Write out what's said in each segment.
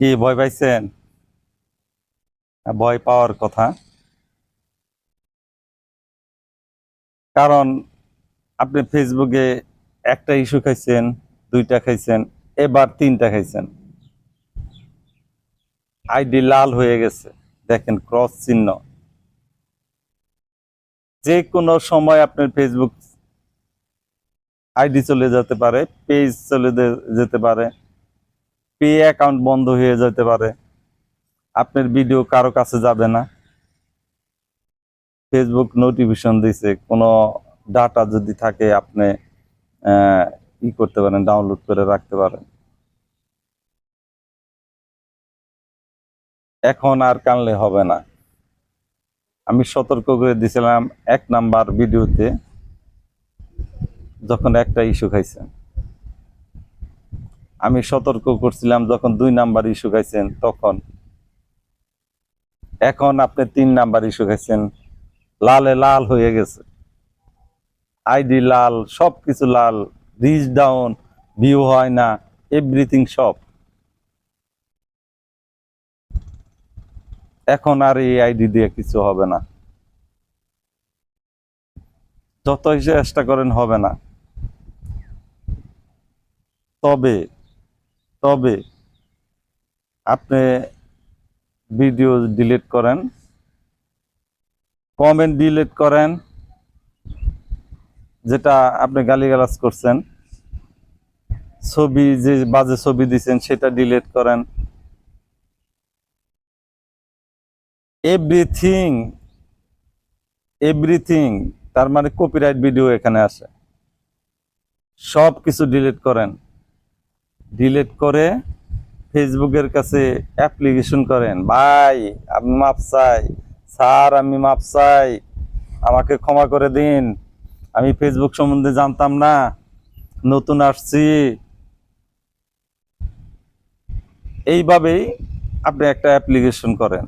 কি ভয় পাইছেন? ভয় পাওয়ার কথা। কারণ আপনি ফেসবুকে একটা ইস্যু খাইছেন, দুইটা খাইছেন, এবার তিনটা খাইছেন। আইডি লাল হয়ে গেছে। দেখেন, ক্রস চিহ্ন। যে কোনো সময় আপনার ফেসবুক আইডি চলে যেতে পারে, পেজ চলে যেতে পারে, পে অ্যাকাউন্ট বন্ধ হয়ে যেতে পারে, আপনার ভিডিও কারও কাছে যাবে না। ফেসবুক নোটিফিকেশন দিছে, কোনো ডাটা যদি থাকে, আপনি ই করতে পারেন ডাউনলোড করে রাখতে পারেন। এখন আর কানলে হবে না। আমি সতর্ক করে দিয়েছিলাম এক নাম্বার ভিডিওতে। যখন একটা ইস্যু খাইছেন? আমি সতর্ক করছিলাম, যখন দুই নাম্বার ইস্যু খাইছেন, তখন। এখন আপনি তিন নাম্বার ইস্যু খাইছেন, লালে লাল হয়ে গেছে। আইডি লাল সব কিছু লাল রিচ ডাউন ভিউ হয় না এভরিথিং সব। এখন আর এই আইডি দিয়ে কিছু হবে না। যতই চেষ্টা করেন, হবে না। তবে তবে আপনি ভিডিও ডিলিট করেন কমেন্ট ডিলিট করেন, যেটা আপনি গালিগালাজ করছেন, ছবি যে বাজে ছবি দিছেন সেটা ডিলিট করেন। এভরিথিং এভরিথিং তার মানে কপিরাইট ভিডিও এখানে আসে। সব কিছু ডিলিট করেন। ডিলিট করে ফেসবুকের কাছে অ্যাপ্লিকেশন করেন। ভাই আমি মাপ চাই। স্যার, আমি মাপ চাই। আমাকে ক্ষমা করে দিন। আমি ফেসবুক সম্বন্ধে জানতাম না। নতুন আসছি। এইভাবেই আপনি একটা অ্যাপ্লিকেশন করেন।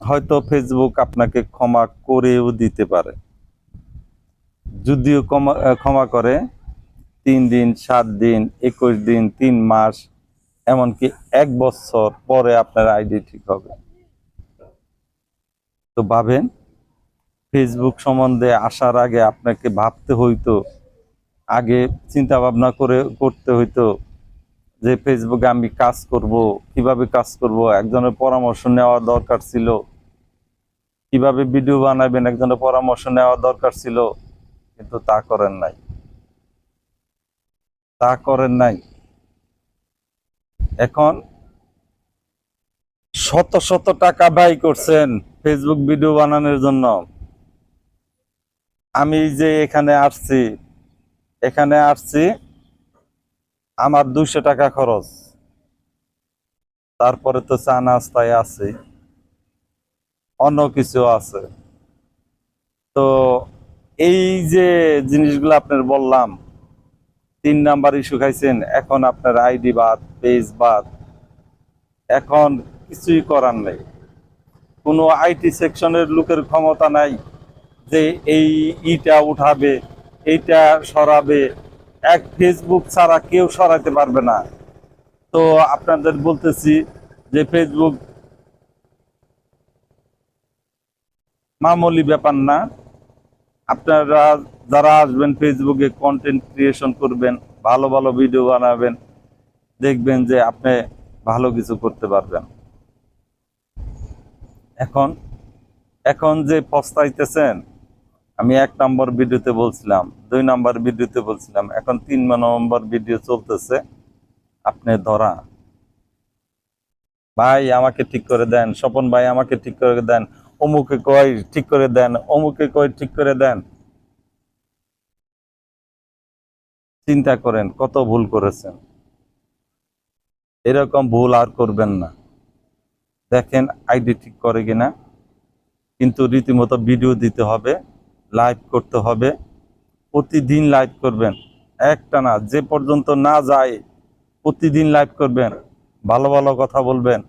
হয়তো ফেসবুক আপনাকে ক্ষমা করেও দিতে পারে। যদিও ক্ষমা ক্ষমা করে তিন দিন, সাত দিন, একুশ দিন, তিন মাস, এমনকি এক বছর পরে আপনার আইডি ঠিক হবে। তো ভাবেন ফেসবুক সম্বন্ধে আসার আগে আপনাকে ভাবতে হইতো, আগে চিন্তা ভাবনা করে করতে হইতো যে ফেসবুকে আমি কাজ করব, কীভাবে কাজ করব, একজনের পরামর্শ নেওয়া দরকার ছিল, কীভাবে ভিডিও বানাবেন, একজনের পরামর্শ নেওয়া দরকার ছিল, কিন্তু তা করেন নাই। তা করেন নাই। এখন শত শত টাকা ব্যয় করছেন ফেসবুক ভিডিও বানানোর জন্য। আমি যে এখানে আসছি এখানে আসছি, আমার দুইশো টাকা খরচ। তারপরে তো চা নাস্তায় আছে, অন্য কিছু আছে। তো এই যে জিনিসগুলো আপনার বললাম তিন নাম্বার ইস্যু খাইছেন, এখন আপনার আইডি বাদ পেজ বাদ। এখন কিছুই করার নেই। কোনো আইটি সেকশনের লোকের ক্ষমতা নাই যে এই ইটা উঠাবে, এইটা সরাবে। এক ফেসবুক ছাড়া কেউ সরাতে পারবে না। তো আপনাদের বলতেছি যে ফেসবুক মামুলি ব্যাপার না। আপনারা যারা আসবেন ফেসবুকে কন্টেন্ট ক্রিয়েশন করবেন, ভালো ভালো ভিডিও বানাবেন, দেখবেন যে আপনি ভালো কিছু করতে পারবেন। এখন এখন যে পস্তাইতেছেন আমি এক নম্বর ভিডিওতে বলছিলাম, দুই নম্বর ভিডিওতে বলছিলাম, এখন তিন নম্বর ভিডিও চলতেছে, আপনি ধরা। ভাই, আমাকে ঠিক করে দেন, স্বপন ভাই, আমাকে ঠিক করে দেন অমুকে কয় ঠিক করে দেন, অমুকে কয় ঠিক করে দেন। চিন্তা করেন, কত ভুল করেছেন। এরকম ভুল আর করবেন না। দেখেন আইডি ঠিক করে কিনা। কিন্তু রীতিমতো ভিডিও দিতে হবে, লাইভ করতে হবে। প্রতিদিন লাইভ করবেন, একটা না, যে পর্যন্ত না যায়, প্রতিদিন লাইভ করবেন। ভালো ভালো কথা বলবেন,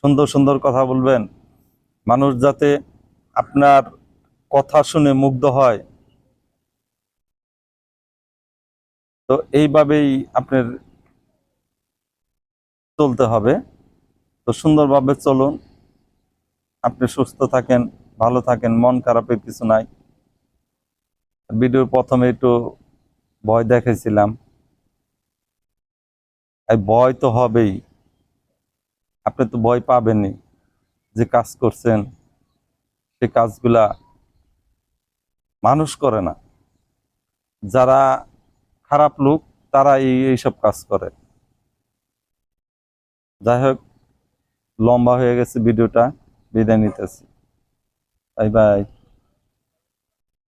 সুন্দর সুন্দর কথা বলবেন। মানুষ যাতে আপনার কথা শুনে মুগ্ধ হয়। তো এইভাবেই আপনার চলতে হবে। তো সুন্দরভাবে চলুন। আপনি সুস্থ থাকেন, ভালো থাকেন, মন খারাপের কিছু নাই। ভিডিওর প্রথমে একটু ভয় দেখেছিলাম ভয় তো হবেই। আপনি তো ভয় পাবেনই। যে কাজ করছেন, সে কাজগুলা মানুষ করে না। যারা খারাপ লোক, তারা এই এইসব কাজ করে। যাই হোক, লম্বা হয়ে গেছে ভিডিওটা, বিদায় নিতেছি। Bye bye.